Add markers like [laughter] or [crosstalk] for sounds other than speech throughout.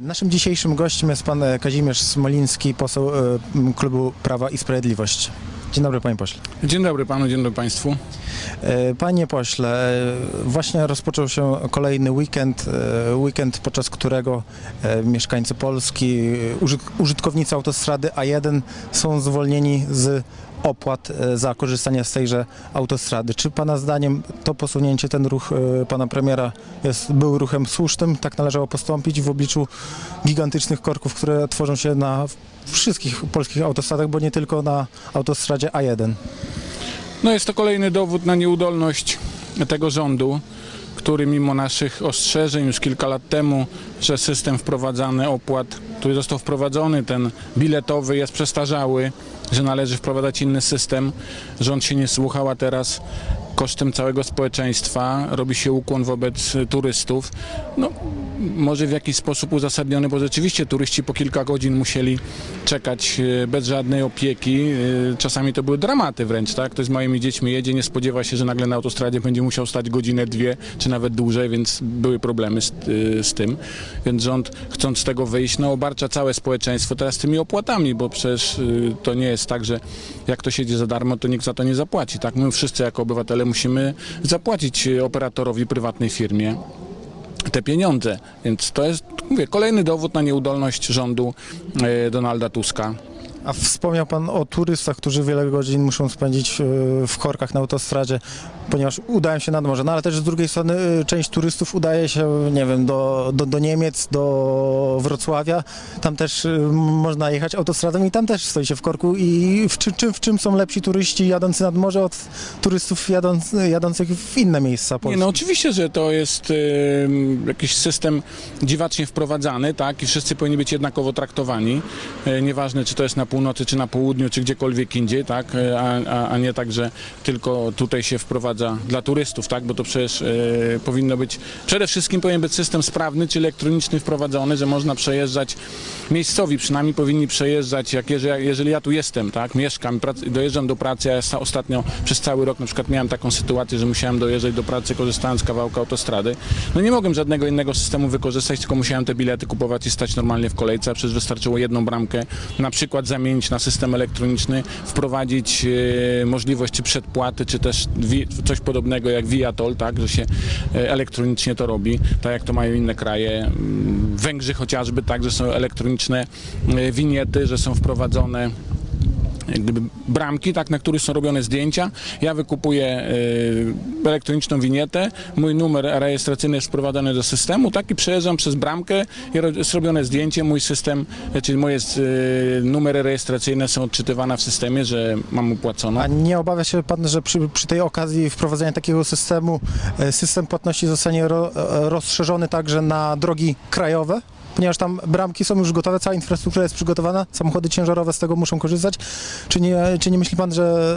Naszym dzisiejszym gościem jest pan e, Kazimierz Smoliński, poseł e, klubu Prawa i Sprawiedliwość. Dzień dobry panie pośle. Dzień dobry panu, dzień dobry państwu. E, Panie pośle, właśnie rozpoczął się kolejny weekend, weekend podczas którego mieszkańcy Polski, użyt- użytkownicy autostrady A1 są zwolnieni z opłat e, za korzystanie z tejże autostrady. Czy pana zdaniem to posunięcie, ten ruch e, pana premiera jest, był ruchem słusznym? Tak należało postąpić w obliczu gigantycznych korków, które tworzą się na wszystkich polskich autostradach, bo nie tylko na autostradzie A1. No jest to kolejny dowód na nieudolność tego rządu, który mimo naszych ostrzeżeń już kilka lat temu, że system wprowadzany opłat, który został wprowadzony, ten biletowy jest przestarzały, że należy wprowadzać inny system. Rząd się nie słuchał, a teraz kosztem całego społeczeństwa robi się ukłon wobec y, turystów. No, może w jakiś sposób uzasadniony, bo rzeczywiście turyści po kilka godzin musieli czekać e, bez żadnej opieki. E, Czasami to były dramaty wręcz, tak? Ktoś z moimi dziećmi jedzie, nie spodziewa się, że nagle na autostradzie będzie musiał stać godzinę, dwie, czy nawet dłużej, więc były problemy z, e, z tym. Więc rząd, chcąc z tego wyjść, no obarcza całe społeczeństwo teraz tymi opłatami, bo przecież e, to nie jest tak, że jak to siedzi za darmo, to nikt za to nie zapłaci, tak? My wszyscy jako obywatele musimy zapłacić e, operatorowi, prywatnej firmie te pieniądze. Więc to jest, mówię, kolejny dowód na nieudolność rządu e, Donalda Tuska. A wspomniał Pan o turystach, którzy wiele godzin muszą spędzić e, w korkach na autostradzie, ponieważ udają się nad morze. No ale też z drugiej strony e, część turystów udaje się, nie wiem, do, do, do Niemiec, do Wrocławia. Tam też e, można jechać autostradą i tam też stoi się w korku. I w, czy, w czym są lepsi turyści jadący nad morze od turystów jadąc, jadących w inne miejsca Nie, Polski? no oczywiście, że to jest e, jakiś system dziwacznie wprowadzany, tak, i wszyscy powinni być jednakowo traktowani. E, nieważne, czy to jest na północy, czy na południu, czy gdziekolwiek indziej, tak, e, a, a, a nie tak, że tylko tutaj się wprowadza dla turystów, tak, bo to przecież e, powinno być, przede wszystkim powinien być system sprawny, czyli elektroniczny wprowadzony, że można przejeżdżać, miejscowi przynajmniej powinni przejeżdżać, jak jeżeli, jeżeli ja tu jestem, tak, mieszkam, prac, dojeżdżam do pracy, ja sta- ostatnio przez cały rok na przykład miałem taką sytuację, że musiałem dojeżdżać do pracy korzystając z kawałka autostrady. No nie mogłem żadnego innego systemu wykorzystać, tylko musiałem te bilety kupować i stać normalnie w kolejce, a przecież wystarczyło jedną bramkę na przykład zamienić na system elektroniczny, wprowadzić e, możliwość przedpłaty, czy też coś podobnego jak Viator, tak, że się e, elektronicznie to robi, tak jak to mają inne kraje. Mm, Węgrzy chociażby, tak, że są elektroniczne e, winiety, że są wprowadzone gdyby bramki, tak, na których są robione zdjęcia. Ja wykupuję y, elektroniczną winietę, mój numer rejestracyjny jest wprowadzany do systemu, tak, i przejeżdżam przez bramkę, i jest robione zdjęcie, mój system, y, czyli moje y, numery rejestracyjne są odczytywane w systemie, że mam upłacono. A nie obawia się Pan, że przy, przy tej okazji wprowadzenia takiego systemu e, system płatności zostanie ro, rozszerzony także na drogi krajowe? Ponieważ tam bramki są już gotowe, cała infrastruktura jest przygotowana, samochody ciężarowe z tego muszą korzystać. Czy nie, czy nie myśli Pan, że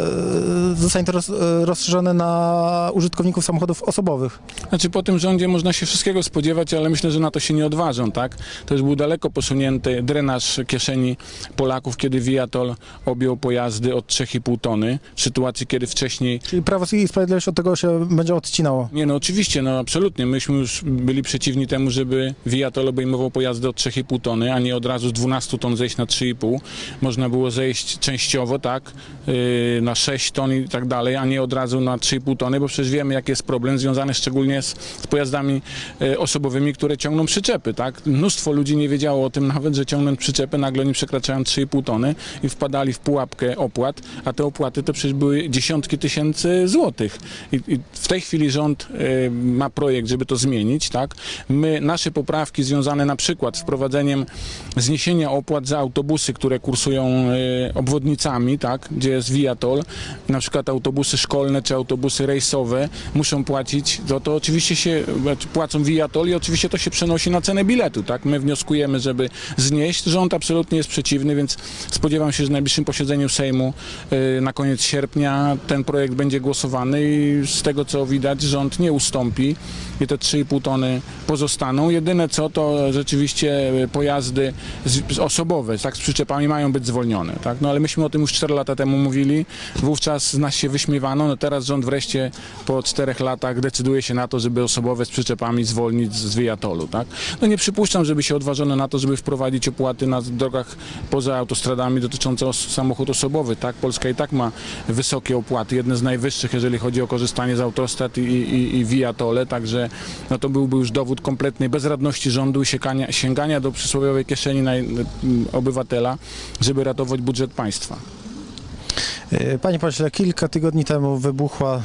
e, zostanie to e, rozszerzone na użytkowników samochodów osobowych? Znaczy po tym rządzie można się wszystkiego spodziewać, ale myślę, że na to się nie odważą, tak? To już był daleko posunięty drenaż kieszeni Polaków, kiedy Viator objął pojazdy od 3,5 tony, w sytuacji, kiedy wcześniej Czyli Prawo i Sprawiedliwość od tego się będzie odcinało. Nie, no oczywiście, no absolutnie. Myśmy już byli przeciwni temu, żeby Viator obejmował pojazdy od 3,5 tony, a nie od razu z 12 ton zejść na 3,5. Można było zejść częściowo, tak, yy, na 6 ton i tak dalej, a nie od razu na 3,5 tony, bo przecież wiemy, jaki jest problem związany szczególnie z, z pojazdami yy, osobowymi, które ciągną przyczepy, tak. Mnóstwo ludzi nie wiedziało o tym nawet, że ciągnąc przyczepy, nagle oni przekraczają 3,5 tony i wpadali w pułapkę opłat, a te opłaty to przecież były dziesiątki tysięcy złotych. I, i w tej chwili rząd y, ma projekt, żeby to zmienić, tak? My, nasze poprawki związane na przykład z wprowadzeniem zniesienia opłat za autobusy, które kursują y, obwodnicami, tak? Gdzie jest Viator, na przykład autobusy szkolne czy autobusy rejsowe muszą płacić, to, to oczywiście się znaczy płacą Viator i oczywiście to się przenosi na cenę biletu, tak? My wnioskujemy, żeby znieść. Rząd absolutnie jest przeciwny, więc spodziewam się, że w najbliższym posiedzeniu Sejmu y, na koniec sierpnia ten projekt będzie głosowany i z tego co widać rząd nie ustąpi i te 3,5 tony pozostaną. Jedyne co to rzeczywiście oczywiście pojazdy z, z osobowe, tak, z przyczepami mają być zwolnione, tak, no ale myśmy o tym już 4 lata temu mówili, wówczas nas się wyśmiewano, no teraz rząd wreszcie po 4 latach decyduje się na to, żeby osobowe z przyczepami zwolnić z Viatolu, tak. No nie przypuszczam, żeby się odważono na to, żeby wprowadzić opłaty na drogach poza autostradami dotyczące samochód osobowy, tak, Polska i tak ma wysokie opłaty, jedne z najwyższych, jeżeli chodzi o korzystanie z autostrad i, i, i Viatole, także no to byłby już dowód kompletnej bezradności rządu i sięgania, sięgania do przysłowiowej kieszeni obywatela, żeby ratować budżet państwa. E, Panie pośle, kilka tygodni temu wybuchła e,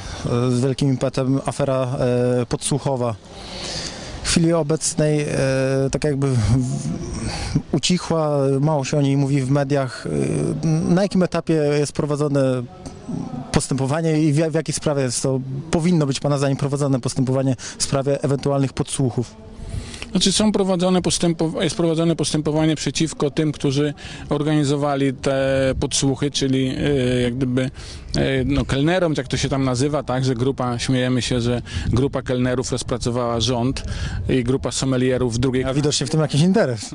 z wielkim impetem afera e, podsłuchowa. W chwili obecnej tak jakby ucichła, mało się o niej mówi w mediach. Na jakim etapie jest prowadzone postępowanie i w, w jakiej sprawie jest to, powinno być Pana zdaniem prowadzone postępowanie w sprawie ewentualnych podsłuchów? Znaczy są prowadzone postępo, jest prowadzone postępowanie przeciwko tym, którzy organizowali te podsłuchy, czyli e, jak gdyby e, no, kelnerom, jak to się tam nazywa, tak, że grupa, śmiejemy się, że grupa kelnerów rozpracowała rząd i grupa sommelierów w drugiej A widocznie w tym jakiś interes. [laughs]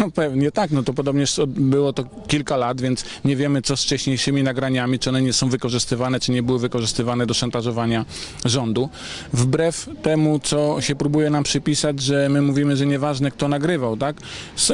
No pewnie tak, no to podobnież od- było to kilka lat, więc nie wiemy co z wcześniejszymi nagraniami, czy one nie są wykorzystywane, czy nie były wykorzystywane do szantażowania rządu. Wbrew temu, co się próbuje nam przypisać, że my mówimy, że nieważne kto nagrywał, tak?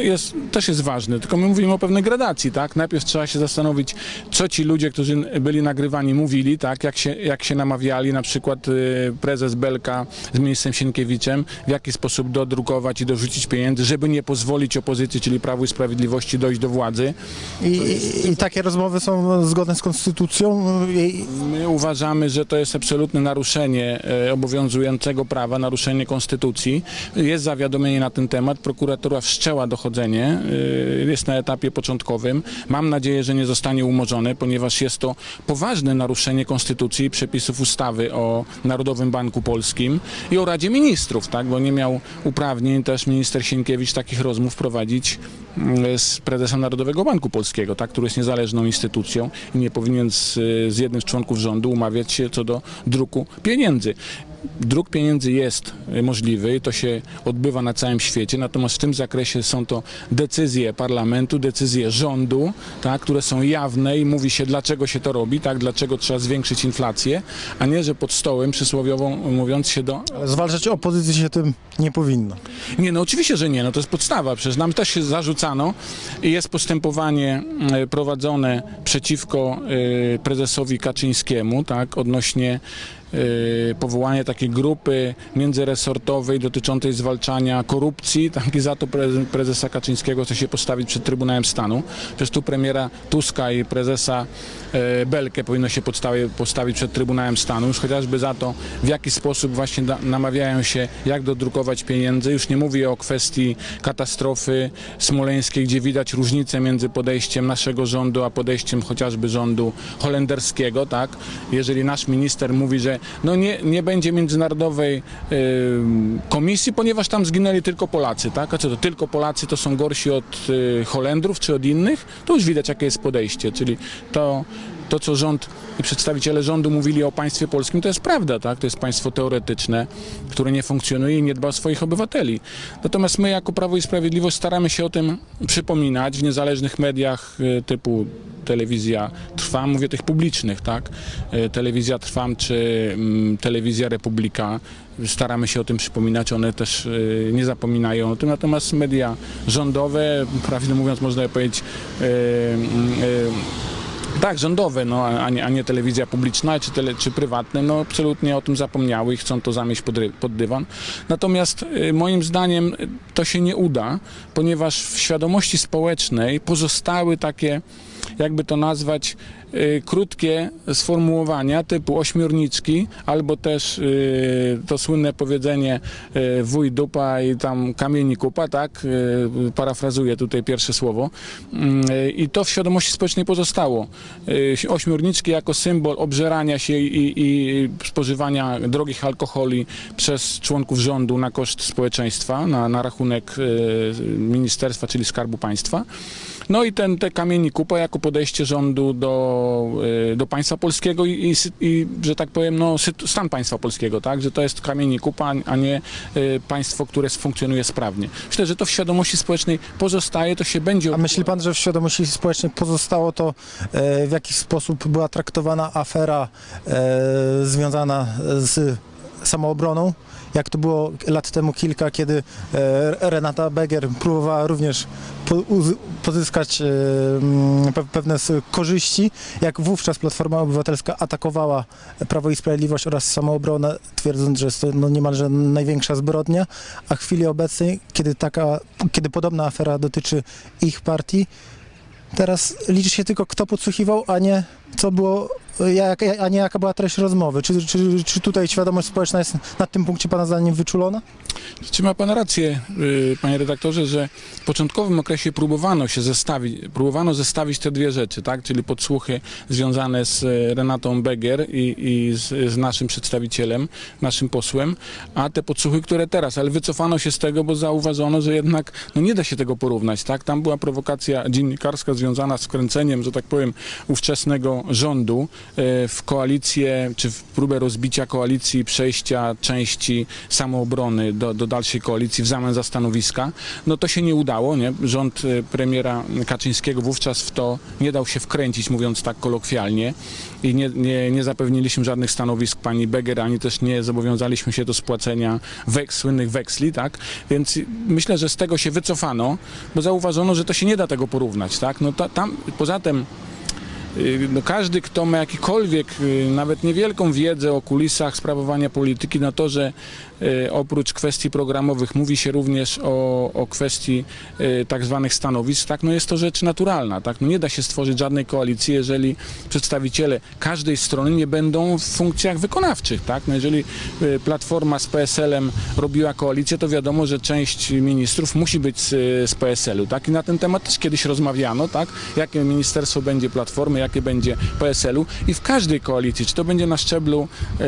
Jest, też jest ważne, tylko my mówimy o pewnej gradacji, tak? Najpierw trzeba się zastanowić, co ci ludzie, którzy byli nagrywani mówili, tak? Jak się, jak się namawiali, na przykład y, prezes Belka z ministrem Sienkiewiczem, w jaki sposób dodrukować i dorzucić pieniędzy, żeby nie pozwolić opozycji, czyli Prawu i Sprawiedliwości dojść do władzy. I, i, i takie rozmowy są zgodne z konstytucją? I, My uważamy, że to jest absolutne naruszenie e, obowiązującego prawa, naruszenie konstytucji. Jest zawiadomienie na ten temat, prokuratura wszczęła dochodzenie, e, jest na etapie początkowym. Mam nadzieję, że nie zostanie umorzone, ponieważ jest to poważne naruszenie konstytucji i przepisów ustawy o Narodowym Banku Polskim i o Radzie Ministrów, tak, bo nie miał uprawnień też minister Sienkiewicz takich rozmów prowadzić mm, z prezesem Narodowego Banku Polskiego, tak, który jest niezależną instytucją i nie powinien z, z jednym z członków rządu umawiać się co do druku pieniędzy. Druk pieniędzy jest możliwy to się odbywa na całym świecie, natomiast w tym zakresie są to decyzje parlamentu, decyzje rządu, tak, które są jawne i mówi się dlaczego się to robi, tak, dlaczego trzeba zwiększyć inflację, a nie, że pod stołem przysłowiowo mówiąc się do zwalczać opozycji się tym nie powinno. nie, no oczywiście, że nie, no to jest podstawa, przecież nam też się zarzucano i jest postępowanie e, prowadzone przeciwko e, prezesowi Kaczyńskiemu, tak, odnośnie e, powołania takiej grupy międzyresortowej dotyczącej zwalczania korupcji, tak, i za to preze- prezesa Kaczyńskiego chce się postawić przed Trybunałem Stanu. Przecież tu premiera Tuska i prezesa e, Belkę powinno się postawić przed Trybunałem Stanu, już chociażby za to, w jaki sposób właśnie namawiają się, jak dodrukować pieniędzy. Już nie mówię o kwestii katastrofy smoleńskiej, gdzie widać różnicę między podejściem naszego rządu, a podejściem chociażby rządu holenderskiego, tak? Jeżeli nasz minister mówi, że no nie, nie będzie międzynarodowej y, komisji, ponieważ tam zginęli tylko Polacy, tak? A co to, tylko Polacy to są gorsi od y, Holendrów czy od innych? To już widać, jakie jest podejście, czyli to, to co rząd i przedstawiciele rządu mówili o państwie polskim, to jest prawda, tak? To jest państwo teoretyczne, które nie funkcjonuje i nie dba o swoich obywateli. Natomiast my jako Prawo i Sprawiedliwość staramy się o tym przypominać w niezależnych mediach y, typu telewizja Trwam, mówię tych publicznych, tak? Y, Telewizja Trwam czy mm, telewizja Republika. Staramy się o tym przypominać, one też y, nie zapominają o tym. Natomiast media rządowe, prawdę mówiąc, można powiedzieć, tak, rządowe, no, a nie, a nie telewizja publiczna czy, tele, czy prywatne, no absolutnie o tym zapomniały i chcą to zamieść pod, pod dywan. Natomiast y, moim zdaniem y, to się nie uda, ponieważ w świadomości społecznej pozostały takie, jakby to nazwać, y, krótkie sformułowania typu ośmiorniczki, albo też y, to słynne powiedzenie y, wuj dupa i tam kamieni kupa, tak? Parafrazuję tutaj pierwsze słowo. Mm, I to w świadomości społecznej pozostało. Ośmiorniczki jako symbol obżerania się i, i spożywania drogich alkoholi przez członków rządu na koszt społeczeństwa, na, na rachunek ministerstwa, czyli Skarbu Państwa. No i ten, te kamieni kupa jako podejście rządu do y, do państwa polskiego i, i, i, że tak powiem, no, stan państwa polskiego, tak? Że to jest kamień i kupa, a nie y, państwo, które funkcjonuje sprawnie. Myślę, że to w świadomości społecznej pozostaje, to się będzie... A myśli pan, że w świadomości społecznej pozostało to, e, w jaki sposób była traktowana afera e, związana z samoobroną? Jak to było lat temu kilka, kiedy e, Renata Beger próbowała również pozyskać e, mm, pe, pewne korzyści, jak wówczas Platforma Obywatelska atakowała Prawo i Sprawiedliwość oraz samoobronę, twierdząc, że jest to no, niemalże największa zbrodnia, a w chwili obecnej, kiedy taka, kiedy podobna afera dotyczy ich partii, teraz liczy się tylko kto podsłuchiwał, a nie co było, jak, a nie jaka była treść rozmowy. Czy, czy, czy tutaj świadomość społeczna jest na tym punkcie Pana zdaniem wyczulona? Czy ma Pan rację, y, Panie redaktorze, że w początkowym okresie próbowano się zestawić, próbowano zestawić te dwie rzeczy, tak? Czyli podsłuchy związane z e, Renatą Beger i, i z, z naszym przedstawicielem, naszym posłem, a te podsłuchy, które teraz, ale wycofano się z tego, bo zauważono, że jednak no nie da się tego porównać, tak? Tam była prowokacja dziennikarska związana z wkręceniem, że tak powiem, ówczesnego rządu w koalicję, czy w próbę rozbicia koalicji, przejścia części samoobrony do, do dalszej koalicji w zamian za stanowiska. No to się nie udało, nie? Rząd e, premiera Kaczyńskiego wówczas w to nie dał się wkręcić, mówiąc tak kolokwialnie i nie, nie, nie zapewniliśmy żadnych stanowisk pani Beger, ani też nie zobowiązaliśmy się do spłacenia wek, słynnych weksli, tak? Więc myślę, że z tego się wycofano, bo zauważono, że to się nie da tego porównać, tak? No ta, tam, poza tym no każdy, kto ma jakikolwiek, y, nawet niewielką wiedzę o kulisach sprawowania polityki, no to, że y, oprócz kwestii programowych mówi się również o, o kwestii y, tak zwanych stanowisk, tak, no jest to rzecz naturalna, tak, no nie da się stworzyć żadnej koalicji, jeżeli przedstawiciele każdej strony nie będą w funkcjach wykonawczych, tak, no jeżeli y, Platforma z PSL-em robiła koalicję, to wiadomo, że część ministrów musi być z, z PSL-u, tak, i na ten temat też kiedyś rozmawiano, tak, jakie ministerstwo będzie Platformy, jakie będzie PSL-u i w każdej koalicji, czy to będzie na szczeblu e,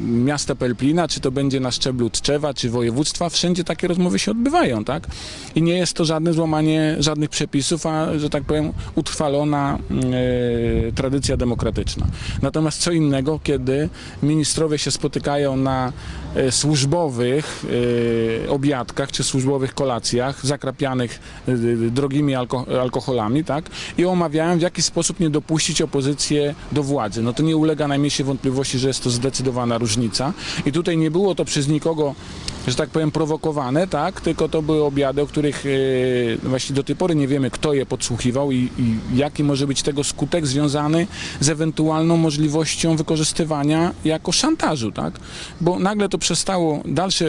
miasta Pelplina, czy to będzie na szczeblu Tczewa, czy województwa, wszędzie takie rozmowy się odbywają, tak? I nie jest to żadne złamanie żadnych przepisów, a, że tak powiem, utrwalona e, tradycja demokratyczna. Natomiast co innego, kiedy ministrowie się spotykają na służbowych e, obiadkach, czy służbowych kolacjach, zakrapianych e, drogimi alko alkoholami, tak? I omawiają, w jaki sposób nie dopuścić opozycję do władzy. No to nie ulega najmniejszej wątpliwości, że jest to zdecydowana różnica. I tutaj nie było to przez nikogo, że tak powiem, prowokowane, tak? Tylko to były obiady, o których e, właśnie do tej pory nie wiemy, kto je podsłuchiwał i, i jaki może być tego skutek związany z ewentualną możliwością wykorzystywania jako szantażu, tak? Bo nagle to przestało, dalsze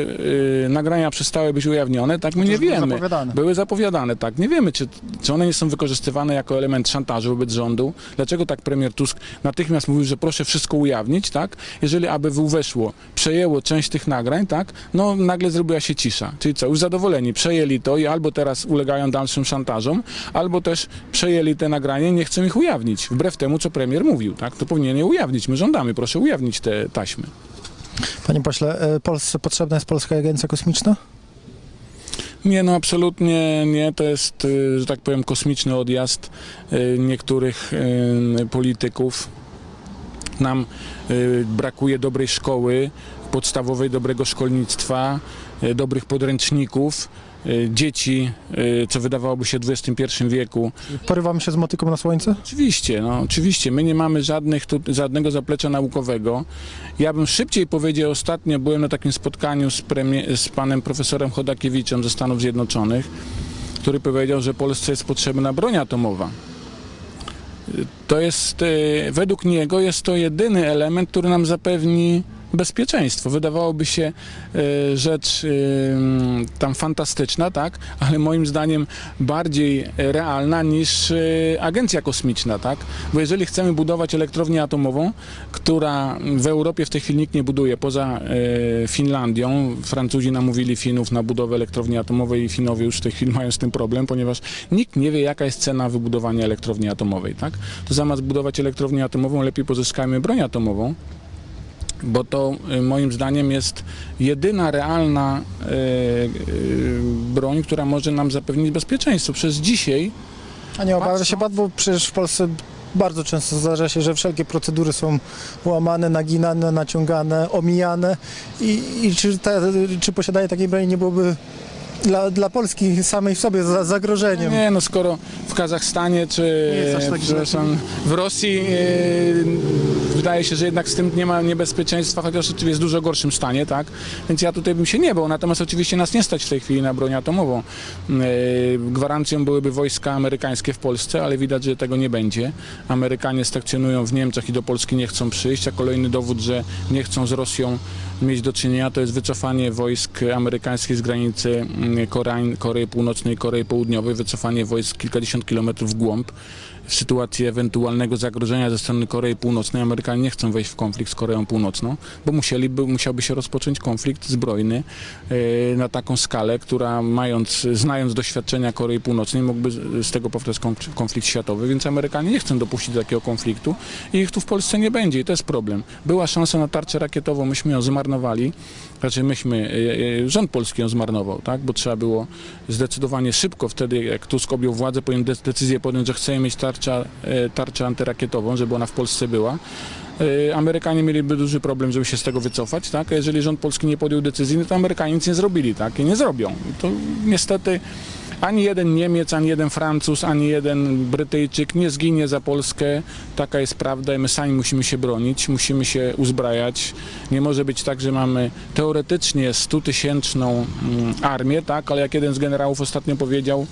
e, nagrania przestały być ujawnione, tak? My nie wiemy. zapowiadane. Były zapowiadane, tak. Nie wiemy, czy, czy one nie są wykorzystywane jako element szantażu wobec rządu. Dlaczego tak premier Tusk natychmiast mówił, że proszę wszystko ujawnić, tak? Jeżeli ABW weszło, przejęło część tych nagrań, tak? No nagle zrobiła się cisza. Czyli co? Już zadowoleni, przejęli to i albo teraz ulegają dalszym szantażom, albo też przejęli te nagrania i nie chcą ich ujawnić. Wbrew temu, co premier mówił, tak? To powinien je ujawnić. My żądamy, proszę ujawnić te taśmy. Panie pośle, e, Polsce potrzebna jest Polska Agencja Kosmiczna? Nie, no absolutnie nie. To jest, y, że tak powiem, kosmiczny odjazd y, niektórych polityków. Nam brakuje dobrej szkoły podstawowej, dobrego szkolnictwa, dobrych podręczników, dzieci, y, co wydawałoby się w XXI wieku, Porywamy się z motyką na słońce? Oczywiście, no oczywiście. My nie mamy żadnych, tu, żadnego zaplecza naukowego. Ja bym szybciej powiedział, ostatnio byłem na takim spotkaniu z, premie, z panem profesorem Chodakiewiczem ze Stanów Zjednoczonych, który powiedział, że Polsce jest potrzebna broń atomowa. Y, To jest, y, według niego jest to jedyny element, który nam zapewni bezpieczeństwo. Wydawałoby się y, rzecz y, tam fantastyczna, tak, ale moim zdaniem bardziej realna niż y, agencja kosmiczna, tak? Bo jeżeli chcemy budować elektrownię atomową, która w Europie w tej chwili nikt nie buduje, poza y, Finlandią, Francuzi namówili Finów na budowę elektrowni atomowej i Finowie już w tej chwili mają z tym problem, ponieważ nikt nie wie, jaka jest cena wybudowania elektrowni atomowej, tak? To zamiast budować elektrownię atomową, lepiej pozyskajmy broń atomową, bo to y, moim zdaniem jest jedyna realna y, y, broń, która może nam zapewnić bezpieczeństwo. Przez dzisiaj A nie obawia Patrzą- się pan, bo przecież w Polsce bardzo często zdarza się, że wszelkie procedury są łamane, naginane, naciągane, omijane i, i czy, ta, czy posiadanie takiej broni nie byłoby dla, dla Polski samej w sobie za, zagrożeniem? Nie, no skoro w Kazachstanie czy tak w Rosji e, wydaje się, że jednak z tym nie ma niebezpieczeństwa, chociaż oczywiście jest w dużo gorszym stanie, tak? Więc ja tutaj bym się nie bał. Natomiast oczywiście nas nie stać w tej chwili na broń atomową. E, gwarancją byłyby wojska amerykańskie w Polsce, ale widać, że tego nie będzie. Amerykanie stacjonują w Niemczech i do Polski nie chcą przyjść, a kolejny dowód, że nie chcą z Rosją mieć do czynienia, to jest wycofanie wojsk amerykańskich z granicy mm, Korei Północnej i Korei Południowej, wycofanie wojsk kilkadziesiąt kilometrów w głąb. W sytuacji ewentualnego zagrożenia ze strony Korei Północnej. Amerykanie nie chcą wejść w konflikt z Koreą Północną, bo musieliby, musiałby się rozpocząć konflikt zbrojny e, na taką skalę, która mając, znając doświadczenia Korei Północnej mógłby z tego powstać konf- konflikt światowy, więc Amerykanie nie chcą dopuścić do takiego konfliktu i ich tu w Polsce nie będzie. I to jest problem. Była szansa na tarczę rakietową, myśmy ją zmarnowali, znaczy myśmy, e, e, rząd polski ją zmarnował, tak, bo trzeba było zdecydowanie szybko wtedy, jak Tusk objął władzę, decyzję podjąć, że chcemy mieć tarcza, e, tarczę antyrakietową, żeby ona w Polsce była. Amerykanie mieliby duży problem, żeby się z tego wycofać, tak? A jeżeli rząd polski nie podjął decyzji, no to Amerykanie nic nie zrobili, tak? I nie zrobią. To niestety ani jeden Niemiec, ani jeden Francuz, ani jeden Brytyjczyk nie zginie za Polskę. Taka jest prawda my sami musimy się bronić, musimy się uzbrajać. Nie może być tak, że mamy teoretycznie 100-tysięczną mm, armię, tak? Ale jak jeden z generałów ostatnio powiedział,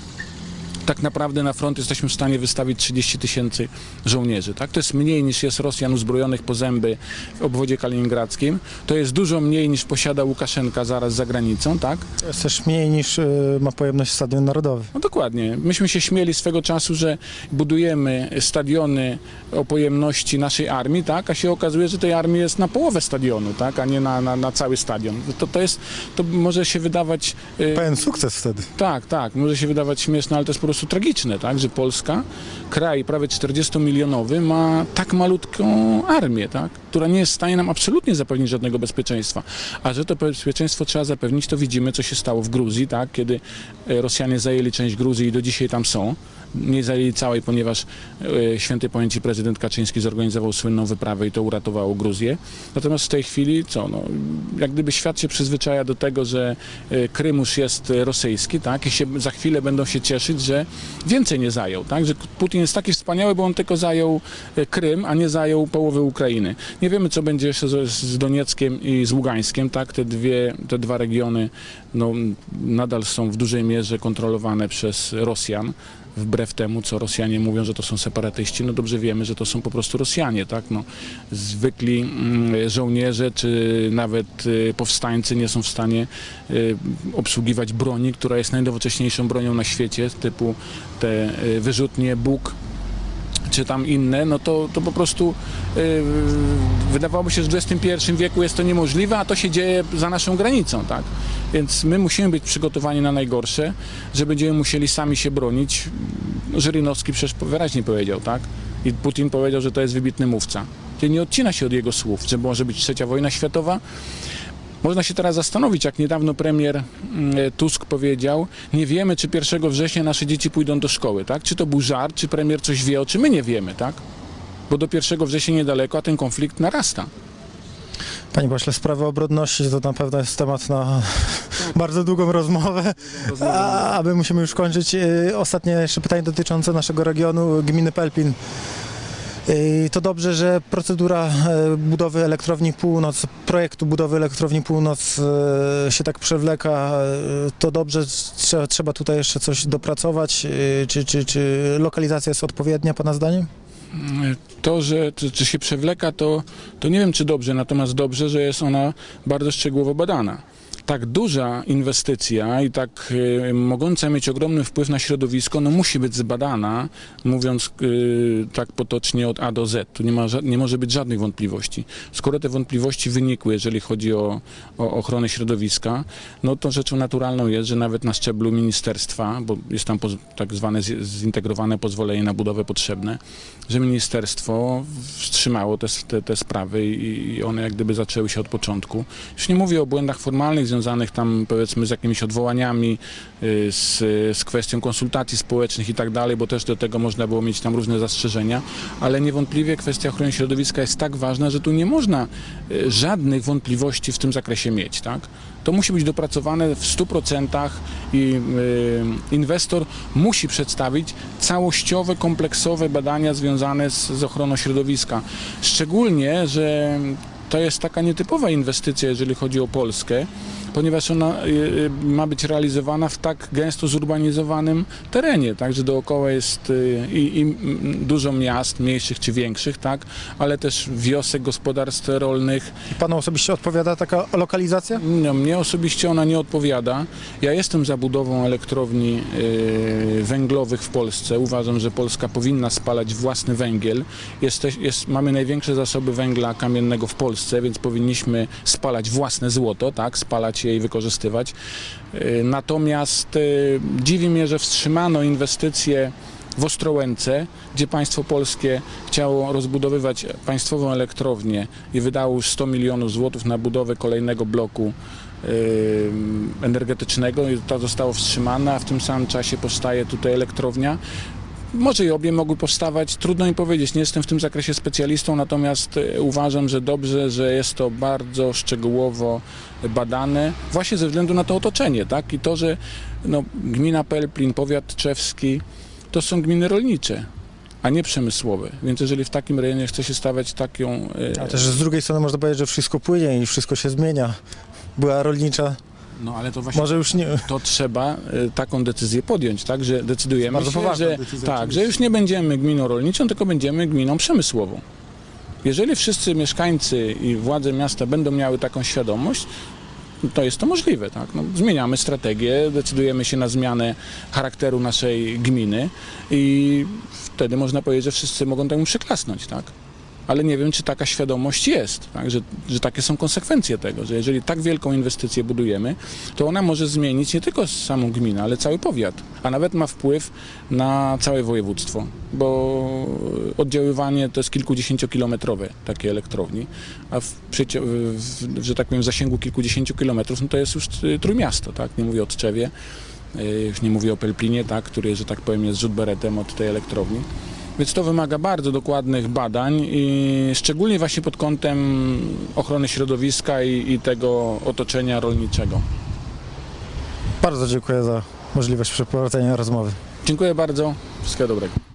tak naprawdę na front jesteśmy w stanie wystawić 30 tysięcy żołnierzy. Tak? To jest mniej niż jest Rosjan uzbrojonych po zęby w obwodzie kaliningradzkim. To jest dużo mniej niż posiada Łukaszenka zaraz za granicą. Tak? To jest też mniej niż y, ma pojemność Stadion Narodowy. No dokładnie. Myśmy się śmieli swego czasu, że budujemy stadiony o pojemności naszej armii, tak? a się okazuje, że tej armii jest na połowę stadionu, tak? a nie na, na, na cały stadion. To, to, jest, to może się wydawać... y, Pełen sukces wtedy. tak, tak, może się wydawać śmieszne, ale to jest po prostu tragiczne, tak, że Polska, kraj prawie 40-milionowy, ma tak malutką armię, tak, która nie jest w stanie nam absolutnie zapewnić żadnego bezpieczeństwa. A że to bezpieczeństwo trzeba zapewnić, to widzimy, co się stało w Gruzji, tak, kiedy e, Rosjanie zajęli część Gruzji i do dzisiaj tam są. Nie zajęli całej, ponieważ e, świętej pamięci prezydent Kaczyński zorganizował słynną wyprawę i to uratowało Gruzję. Natomiast w tej chwili co, no, jak gdyby świat się przyzwyczaja do tego, że e, Krym już jest rosyjski, tak, i się, za chwilę będą się cieszyć, że więcej nie zajął, tak, że Putin jest taki wspaniały, bo on tylko zajął e, Krym, a nie zajął połowy Ukrainy. Nie wiemy, co będzie jeszcze z, z Donieckiem i z Ługańskiem, tak, te dwie, te dwa regiony, no, nadal są w dużej mierze kontrolowane przez Rosjan wbrew temu, co Rosjanie mówią, że to są separatyści, no dobrze wiemy, że to są po prostu Rosjanie, tak, no. Zwykli mm, żołnierze, czy nawet y, powstańcy nie są w stanie y, obsługiwać broni, która jest najnowocześniejszą bronią na świecie, typu te y, wyrzutnie Bóg, czy tam inne, no to, to po prostu y, wydawałoby się, że w XXI wieku jest to niemożliwe, a to się dzieje za naszą granicą, tak? Więc my musimy być przygotowani na najgorsze, że będziemy musieli sami się bronić. Żyrynowski przecież wyraźnie powiedział, tak? I Putin powiedział, że to jest wybitny mówca. Czyli nie odcina się od jego słów, że może być trzecia wojna światowa, można się teraz zastanowić, jak niedawno premier mm, Tusk powiedział, nie wiemy, czy 1 września nasze dzieci pójdą do szkoły, tak? Czy to był żart, czy premier coś wie, o czym my nie wiemy, tak? Bo do 1 września niedaleko, a ten konflikt narasta. Panie pośle, sprawa obrodności to na pewno jest temat na [laughs] bardzo długą rozmowę, a, a my musimy już kończyć. Y, Ostatnie jeszcze pytanie dotyczące naszego regionu, gminy Pelpin. To dobrze, że procedura e, budowy elektrowni Północ, projektu budowy elektrowni Północ e, się tak przewleka. E, To dobrze, trzeba, tutaj jeszcze coś dopracować. Czy, czy, czy lokalizacja jest odpowiednia Pana zdaniem? To, że czy, czy się przewleka, to, to nie wiem, czy dobrze, natomiast dobrze, że jest ona bardzo szczegółowo badana. Tak duża inwestycja i tak y, mogąca mieć ogromny wpływ na środowisko, no musi być zbadana, mówiąc y, tak potocznie od A do Z. Tu nie, ma, nie może być żadnych wątpliwości. Skoro te wątpliwości wynikły, jeżeli chodzi o, o ochronę środowiska, no to rzeczą naturalną jest, że nawet na szczeblu ministerstwa, bo jest tam tak zwane zintegrowane pozwolenie na budowę potrzebne, że ministerstwo wstrzymało te, te, te sprawy i one jak gdyby zaczęły się od początku. Już nie mówię o błędach formalnych związanych tam powiedzmy z jakimiś odwołaniami, y, z, z kwestią konsultacji społecznych i tak dalej, bo też do tego można było mieć tam różne zastrzeżenia, ale niewątpliwie kwestia ochrony środowiska jest tak ważna, że tu nie można y, żadnych wątpliwości w tym zakresie mieć, tak? To musi być dopracowane w 100% i y, inwestor musi przedstawić całościowe, kompleksowe badania związane z, z ochroną środowiska. Szczególnie, że to jest taka nietypowa inwestycja, jeżeli chodzi o Polskę, ponieważ ona y, y, ma być realizowana w tak gęsto zurbanizowanym terenie, także dookoła jest y, i, i dużo miast, mniejszych czy większych, tak, ale też wiosek, gospodarstw rolnych, I panu osobiście odpowiada taka lokalizacja? no, mnie osobiście ona nie odpowiada. Ja jestem za budową elektrowni węglowych w Polsce. Uważam, że Polska powinna spalać własny węgiel. Jesteś, jest, mamy największe zasoby węgla kamiennego w Polsce, więc powinniśmy spalać własne złoto, tak, spalać je i wykorzystywać. Y, natomiast y, dziwi mnie, że wstrzymano inwestycje w Ostrołęce, gdzie państwo polskie chciało rozbudowywać państwową elektrownię i wydało już 100 milionów złotych na budowę kolejnego bloku y, energetycznego i to zostało wstrzymane, a w tym samym czasie powstaje tutaj elektrownia. Może i obie mogły powstawać, trudno mi powiedzieć, nie jestem w tym zakresie specjalistą, natomiast y, uważam, że dobrze, że jest to bardzo szczegółowo badane, właśnie ze względu na to otoczenie, tak? I to, że no, gmina Pelplin, powiat tczewski, to są gminy rolnicze, a nie przemysłowe. Więc jeżeli w takim rejonie chce się stawiać taką... y, A też z drugiej strony można powiedzieć, że wszystko płynie i wszystko się zmienia. Była rolnicza, No ale to właśnie może już nie... to trzeba y, taką decyzję podjąć, tak, że decydujemy Bardzo się, poważna że, decyzja, tak, oczywiście. że już nie będziemy gminą rolniczą, tylko będziemy gminą przemysłową. Jeżeli wszyscy mieszkańcy i władze miasta będą miały taką świadomość, to jest to możliwe, tak? No, zmieniamy strategię, decydujemy się na zmianę charakteru naszej gminy i wtedy można powiedzieć, że wszyscy mogą temu przyklasnąć, tak? Ale nie wiem, czy taka świadomość jest, tak? że, że takie są konsekwencje tego, że jeżeli tak wielką inwestycję budujemy, to ona może zmienić nie tylko samą gminę, ale cały powiat, a nawet ma wpływ na całe województwo, bo oddziaływanie to jest kilkudziesięciokilometrowe takie elektrowni, a w, w, że tak powiem w zasięgu kilkudziesięciu kilometrów, no to jest już y, Trójmiasto, tak? nie mówię o Tczewie, y, już nie mówię o Pelplinie, tak? który, że tak powiem, jest rzut beretem od tej elektrowni. Więc to wymaga bardzo dokładnych badań i szczególnie właśnie pod kątem ochrony środowiska i, i tego otoczenia rolniczego. Bardzo dziękuję za możliwość przeprowadzenia rozmowy. Dziękuję bardzo. Wszystkiego dobrego.